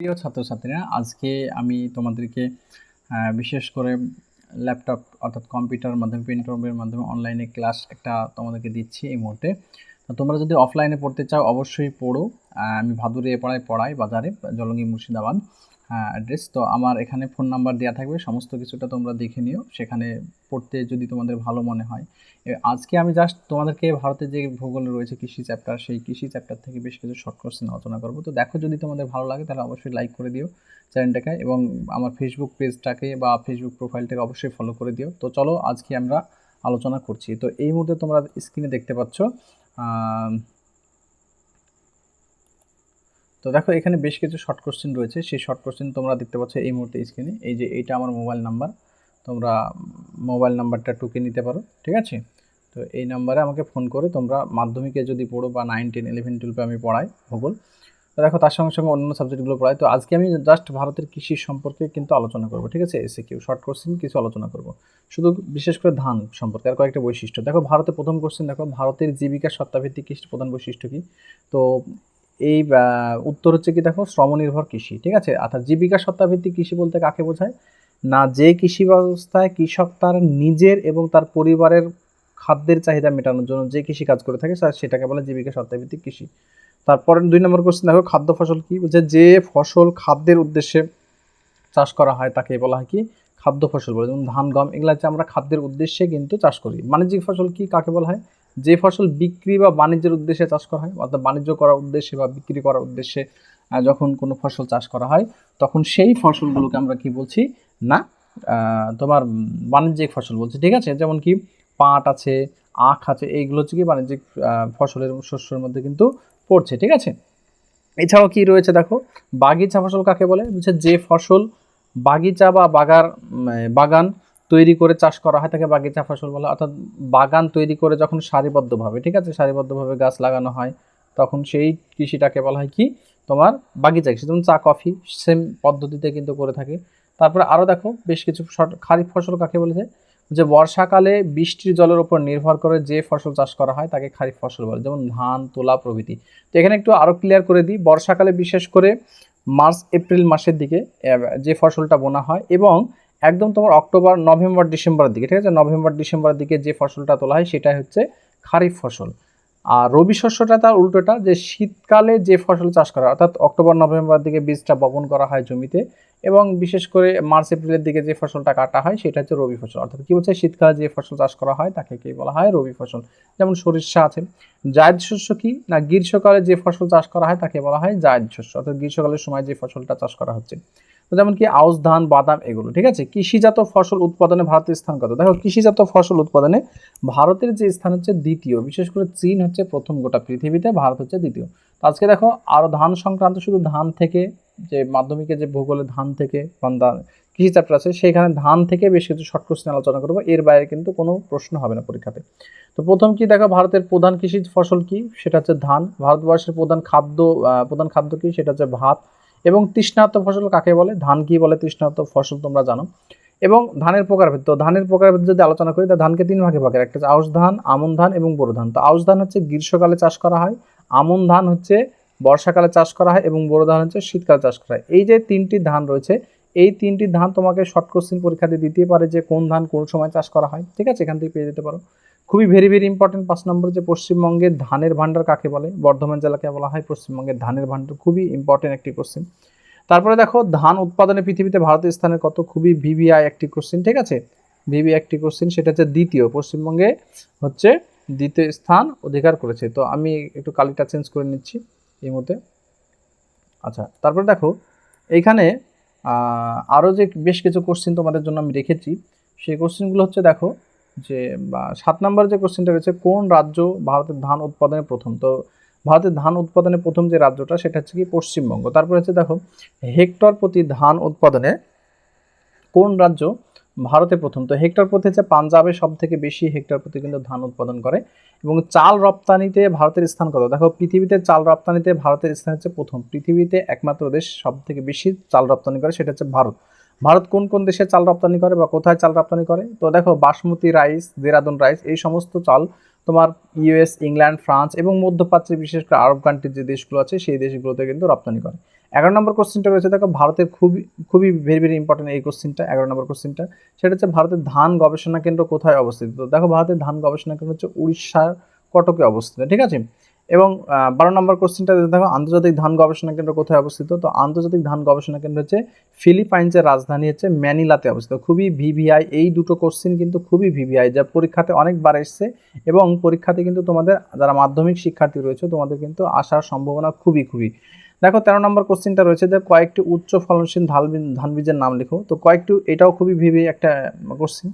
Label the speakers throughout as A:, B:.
A: প্রিয় ছাত্রছাত্রীরা, আজকে আমি তোমাদেরকে বিশেষ করে ল্যাপটপ অর্থাৎ কম্পিউটার মাধ্যমে প্রিন্টের মাধ্যমে অনলাইনে ক্লাস একটা তোমাদেরকে দিচ্ছি এই মুহূর্তে। তোমরা যদি অফলাইনে পড়তে চাও, অবশ্যই পড়ো। আমি ভাদুরে পড়ায় পড়াই, বাজারে, জলঙ্গি মুর্শিদাবাদ। অ্যাড্রেস তো আমার এখানে ফোন নাম্বার দেওয়া থাকবে, সমস্ত কিছুটা তোমরা দেখে নিও। সেখানে পড়তে যদি তোমাদের ভালো মনে হয়। আজকে আমি জাস্ট তোমাদেরকে ভারতের যে ভূগোল রয়েছে কৃষি চ্যাপ্টার সেই কৃষি চ্যাপ্টার থেকে বেশ কিছু শর্ট কোশ্চেন আলোচনা করব। তো দেখো, যদি তোমাদের ভালো লাগে, তাহলে অবশ্যই লাইক করে দিও চ্যানেলটাকে এবং আমার ফেসবুক পেজটাকে বা ফেসবুক প্রোফাইলটাকে অবশ্যই ফলো করে দিও। তো চলো, আজকে আমরা আলোচনা করছি। তো এই মুহূর্তে তোমরা স্ক্রিনে দেখতে পাচ্ছ তো দেখো, এখানে বেশ কিছু শর্ট কোশ্চেন রয়েছে। সেই শর্ট কোশ্চেন তোমরা দেখতে পাচ্ছ এই মুহূর্তে স্ক্রিনে এই যে, এইটা আমার মোবাইল নাম্বার তোমরা মোবাইল নাম্বারটা টুকে নিতে পারো, ঠিক আছে? তো এই নাম্বারে আমাকে ফোন করে, তোমরা মাধ্যমিকে যদি পড়ো বা নাইন টেন ইলেভেন টুয়েলভে আমি পড়াই ভূগোল। তো দেখো, তার সঙ্গে সঙ্গে অন্য সাবজেক্টগুলো পড়াই। তো আজকে আমি জাস্ট ভারতের কৃষি সম্পর্কে কিন্তু আলোচনা করব, ঠিক আছে? এসে কিউ শর্ট কোশ্চেন কিছু আলোচনা করব। শুধু বিশেষ করে ধান সম্পর্কে আর কয়েকটা বৈশিষ্ট্য। দেখো, ভারতে প্রথম কোশ্চেন দেখো, ভারতের জীবিকা সত্তাভিত্তিক কৃষির প্রধান বৈশিষ্ট্য কী? তো এই উত্তর হচ্ছে কি দেখো, শ্রমনির্ভর কৃষি, ঠিক আছে? অর্থাৎ জীবিকা সত্তাভিত্তিক কৃষি বলতে কাকে বোঝায়? না, যে কৃষি ব্যবস্থায় কৃষক তার নিজের এবং তার পরিবারের খাদ্যের চাহিদা মেটানোর জন্য যে কৃষি কাজ করে থাকে সেটাকে বলে জীবিকা সত্তাভিত্তিক কৃষি। তারপরে দুই নম্বর কোশ্চেন দেখো, খাদ্য ফসল কি? বলছে যে ফসল খাদ্যের উদ্দেশ্যে চাষ করা হয়, তাকে বলা হয় কি? খাদ্য ফসল বলে। যেমন ধান, গম, এগুলো হচ্ছে আমরা খাদ্যের উদ্দেশ্যে কিন্তু চাষ করি। বাণিজ্যিক ফসল কি? কাকে বলা হয়? যে ফসল বিক্রি বা বাণিজ্যের উদ্দেশ্যে চাষ করা হয়, অর্থাৎ বাণিজ্য করার উদ্দেশ্যে বা বিক্রি করার উদ্দেশ্যে যখন কোনো ফসল চাষ করা হয়, তখন সেই ফসলগুলোকে আমরা কি বলছি? না তোমার বাণিজ্যিক ফসল বলছি, ঠিক আছে? যেমন কি পাট আছে, আখ আছে, এইগুলো হচ্ছে কি বাণিজ্যিক ফসলের শস্যের মধ্যে কিন্তু পড়ছে, ঠিক আছে? এছাড়াও কি রয়েছে দেখো? বাগিচা ফসল কাকে বলে? বলছে যে ফসল বাগিচা বা বাগার বাগান তৈরি করে চাষ করা হয়, তাকে বাগিচা ফসল বলা। অর্থাৎ বাগান তৈরি করে যখন সারিবদ্ধভাবে, ঠিক আছে? সারিবদ্ধভাবে গাছ লাগানো হয়, তখন সেই কৃষিটাকে বলা হয় কি? তোমার বাগিচা কৃষি। যেমন চা, কফি, সেম পদ্ধতিতে কিন্তু করে থাকে। তারপরে আরও দেখো, বেশ কিছু খারিফ ফসল কাকে বলেছে যে? বর্ষাকালে বৃষ্টির জলের উপর নির্ভর করে যে ফসল চাষ করা হয়, তাকে খারিফ ফসল বলে। যেমন ধান, তোলা প্রভৃতি। তো এখানে একটু আরও ক্লিয়ার করে দিই। বর্ষাকালে বিশেষ করে মার্চ, এপ্রিল মাসের দিকে যে ফসলটা বোনা হয় এবং একদম তোমার অক্টোবর, নভেম্বর, ডিসেম্বরের দিকে, ঠিক আছে? নভেম্বর, ডিসেম্বরের দিকে যে ফসলটা তোলা হয় সেটাই হচ্ছে খারিফ ফসল। আর রবি শস্যটা তার উল্টোটা, যে শীতকালে যে ফসল চাষ করা অর্থাৎ অক্টোবর নভেম্বর দিকে বীজটা বপন করা হয় জমিতে এবং বিশেষ করে মার্চ, এপ্রিলের দিকে যে ফসলটা কাটা হয় সেটা হচ্ছে রবি ফসল। অর্থাৎ কি বলছে? শীতকালে যে ফসল চাষ করা হয় তাকে কি বলা হয়? রবি ফসল। যেমন সরিষা আছে। জায়দ শস্য কি? না, গ্রীষ্মকালে যে ফসল চাষ করা হয় তাকে বলা হয় জায়দ শস্য। অর্থাৎ গ্রীষ্মকালের সময় যে ফসলটা চাষ করা হচ্ছে। যেমন কি আউশ ধান, বাদাম এগুলো, ঠিক আছে? কৃষিজাত ফসল উৎপাদনে ভারতের স্থান কত? দেখো, কৃষিজাত ফসল উৎপাদনে ভারতের যে স্থান হচ্ছে দ্বিতীয়, বিশেষ করে চীন হচ্ছে প্রথম গোটা পৃথিবীতে, ভারত হচ্ছে দ্বিতীয়। আজকে দেখো আরও ধান সংক্রান্ত শুধু ধান থেকে, যে মাধ্যমিকে যে ভূগোলে ধান থেকে কৃষি চ্যাপ্টার আছে সেখানে ধান থেকে বেশ কিছু শর্ট কোশ্চেন আলোচনা করব, এর বাইরে কিন্তু কোনো প্রশ্ন হবে না পরীক্ষাতে। তো প্রথম কি দেখো, ভারতের প্রধান কৃষি ফসল কি? সেটা হচ্ছে ধান। ভারতবর্ষের প্রধান খাদ্য প্রধান খাদ্য কি? সেটা হচ্ছে ভাত। এবং তৃষ্ণার্ত ফসল কাকে বলে? ধান কি বলে তৃষ্ণার্ত ফসল তোমরা জানো। এবং ধানের প্রকারভেদ, তো ধানের প্রকারভেদ যদি আলোচনা করি, তা ধানকে তিন ভাগে ভাগের একটা আউশ ধান, আমন ধান এবং বোরো ধান। তো আউশ ধান হচ্ছে গ্রীষ্মকালে চাষ করা হয়, আমন ধান হচ্ছে বর্ষাকালে চাষ করা হয় এবং বোরো ধান হচ্ছে শীতকালে চাষ করা হয়। এই যে তিনটি ধান রয়েছে, এই তিনটি ধান তোমাকে শর্ট কোশ্চিন পরীক্ষাতে দিতেই পারে যে কোন ধান কোন সময় চাষ করা হয়। ঠিক আছে? এখান থেকে পেয়ে যেতে পারো। খুবই ভেরি ভেরি ইম্পর্টেন্ট পাঁচ নম্বর যে পশ্চিমবঙ্গের ধানের ভাণ্ডার কাকে বলে? বর্ধমান জেলাকে বলা হয় পশ্চিমবঙ্গের ধানের ভাণ্ডার, খুবই ইম্পর্টেন্ট একটি কোশ্চেন তারপরে দেখো, ধান উৎপাদনে পৃথিবীতে ভারতের স্থানের কত? খুবই ভিভিআই একটি কোশ্চেন ঠিক আছে? ভিভি একটি কোশ্চেন সেটা হচ্ছে দ্বিতীয়। পশ্চিমবঙ্গে হচ্ছে দ্বিতীয় স্থান অধিকার করেছে। তো আমি একটু কালিটা চেঞ্জ করে নিচ্ছি এই মুহূর্তে। আচ্ছা তারপরে দেখো এইখানে আরও যে বেশ কিছু কোশ্চেন তোমাদের জন্য আমি রেখেছি। সেই কোশ্চেনগুলো হচ্ছে, দেখো যে সাত নম্বর যে কোশ্চেনটা রয়েছে, কোন রাজ্য ভারতের ধান উৎপাদনে প্রথম? তো ভারতের ধান উৎপাদনে প্রথম যে রাজ্যটা, সেটা হচ্ছে কি পশ্চিমবঙ্গ। তারপরে হচ্ছে দেখো, হেক্টর প্রতি ধান উৎপাদনে কোন রাজ্য ভারতে প্রথম? তো হেক্টর প্রতি হচ্ছে পাঞ্জাবে সব থেকে বেশি হেক্টর প্রতি কিন্তু ধান উৎপাদন করে। এবং চাল রপ্তানিতে ভারতের স্থান কত? দেখো, পৃথিবীতে চাল রপ্তানিতে ভারতের স্থান হচ্ছে প্রথম। পৃথিবীতে একমাত্র দেশ সব থেকে বেশি চাল রপ্তানি করে, সেটা হচ্ছে ভারত। ভারত কোন কোন দেশে চাল রপ্তানি করে বা কোথায় চাল রপ্তানি করে? তো দেখো, বাসমতি রাইস, দেরাদুন রাইস, এই সমস্ত চাল তোমার ইউএস ইংল্যান্ড, ফ্রান্স এবং মধ্যপ্রাচ্যের বিশেষ করে আরব কান্ট্রির যে দেশগুলো আছে, সেই দেশগুলোতে কিন্তু রপ্তানি করে। এগারো নম্বর কোশ্চেনটা রয়েছে, দেখো, ভারতের খুবই খুবই ভেরি ভেরি ইম্পর্টেন্ট এই কোশ্চেনটা এগারো নম্বর কোশ্চেনটা সেটা হচ্ছে ভারতের ধান গবেষণা কেন্দ্র কোথায় অবস্থিত? তো দেখো, ভারতের ধান গবেষণা কেন্দ্র হচ্ছে উড়িষ্যার কটকে অবস্থিত, ঠিক আছে? এবং বারো নম্বর কোশ্চেনটা দেখো আন্তর্জাতিক ধান গবেষণা কেন্দ্র কোথায় অবস্থিত? তো আন্তর্জাতিক ধান গবেষণা কেন্দ্র হচ্ছে ফিলিপাইন্সের রাজধানী হচ্ছে ম্যানিলাতে অবস্থিত। খুবই ভিভিআই, এই দুটো কোশ্চেন কিন্তু খুবই ভিভিআই, যা পরীক্ষাতে অনেকবার এসছে এবং পরীক্ষাতে কিন্তু তোমাদের যারা মাধ্যমিক শিক্ষার্থী রয়েছে, তোমাদের কিন্তু আসার সম্ভাবনা খুবই খুবই। দেখো, তেরো নম্বর কোশ্চেনটা রয়েছে, যে কয়েকটি উচ্চ ফলনশীল ধান ধান বীজের নাম লেখো। তো কয়েকটি, এটাও খুবই ভিভি একটা কোশ্চেন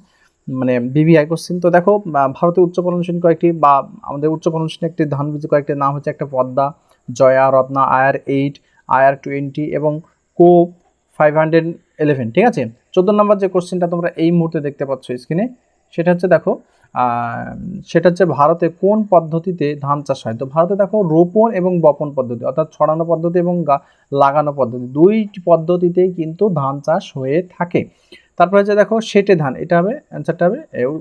A: মানে বিবিআই কোশ্চেন তো দেখো ভারতের উচ্চ ফলনশীল কয়েকটি বা আমাদের উচ্চ ফলনশীল একটি ধান বীজের কয়েকটি নাম হচ্ছে একটা Padma, Joya, Ratna, I R eight I R twenty এবং কো ফাইভ হান্ড্রেড ইলেভেন ঠিক আছে? চোদ্দ নম্বর যে কোশ্চেনটা তোমরা এই মুহূর্তে দেখতে পাচ্ছ স্ক্রিনে সেটা হচ্ছে দেখো সেটা হচ্ছে ভারতে কোন পদ্ধতিতে ধান চাষ হয়? তো ভারতে দেখো রোপণ এবং বপন পদ্ধতি, অর্থাৎ ছড়ানো পদ্ধতি এবং লাগানো পদ্ধতি, দুইটি পদ্ধতিতেই কিন্তু ধান চাষ হয়ে থাকে। তারপরে হচ্ছে দেখো সেটে ধান, এটা হবে অ্যান্সারটা হবে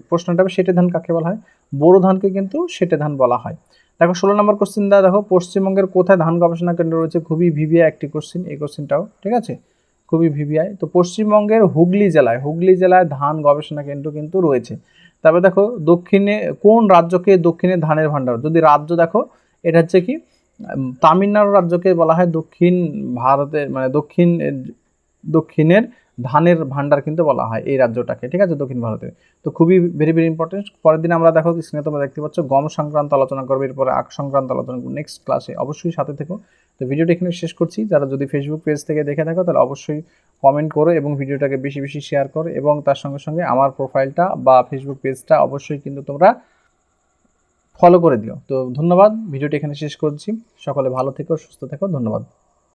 A: প্রশ্নটা হবে সেটে ধান কাকে বলা হয়? বোরো ধানকে কিন্তু সেটে ধান বলা হয়। দেখো ষোলো নম্বর কোশ্চেন দা দেখো, পশ্চিমবঙ্গের কোথায় ধান গবেষণা কেন্দ্র রয়েছে? খুবই ভিভিআই একটি কোশ্চেন এই কোশ্চেনটাও ঠিক আছে? খুবই ভিভিআই। তো পশ্চিমবঙ্গের হুগলি জেলায় হুগলি জেলায় ধান গবেষণা কেন্দ্র কিন্তু রয়েছে। তারপরে দেখো দক্ষিণে, কোন রাজ্যকে দক্ষিণে ধানের ভাণ্ডার? যদি রাজ্য দেখো, এটা হচ্ছে কি তামিলনাড়ু রাজ্যকে বলা হয় দক্ষিণ ভারতের মানে দক্ষিণ, দক্ষিণের ধানের ভাণ্ডার কিন্তু বলা হয় এই রাজ্যটাকে, ঠিক আছে, দক্ষিণ ভারতের তো খুবই ভেরি ভেরি ইম্পর্টেন্ট পরের দিন আমরা দেখো স্ক্রিনে তোমরা দেখতে পাচ্ছ, গম সংক্রান্ত আলোচনা করবে, এরপরে আখ সংক্রান্ত আলোচনা করব। নেক্সট ক্লাসে অবশ্যই সাথে থেকো। তো ভিডিওটা এখানে শেষ করছি। যারা যদি ফেসবুক পেজ থেকে দেখে থাকো, তাহলে অবশ্যই কমেন্ট করো এবং ভিডিওটাকে বেশি বেশি শেয়ার করো এবং তার সঙ্গে সঙ্গে আমার প্রোফাইলটা বা ফেসবুক পেজটা অবশ্যই কিন্তু তোমরা ফলো করে দিও। তো ধন্যবাদ। ভিডিওটি এখানে শেষ করছি। সকলে ভালো থেকো, সুস্থ থেকো। ধন্যবাদ।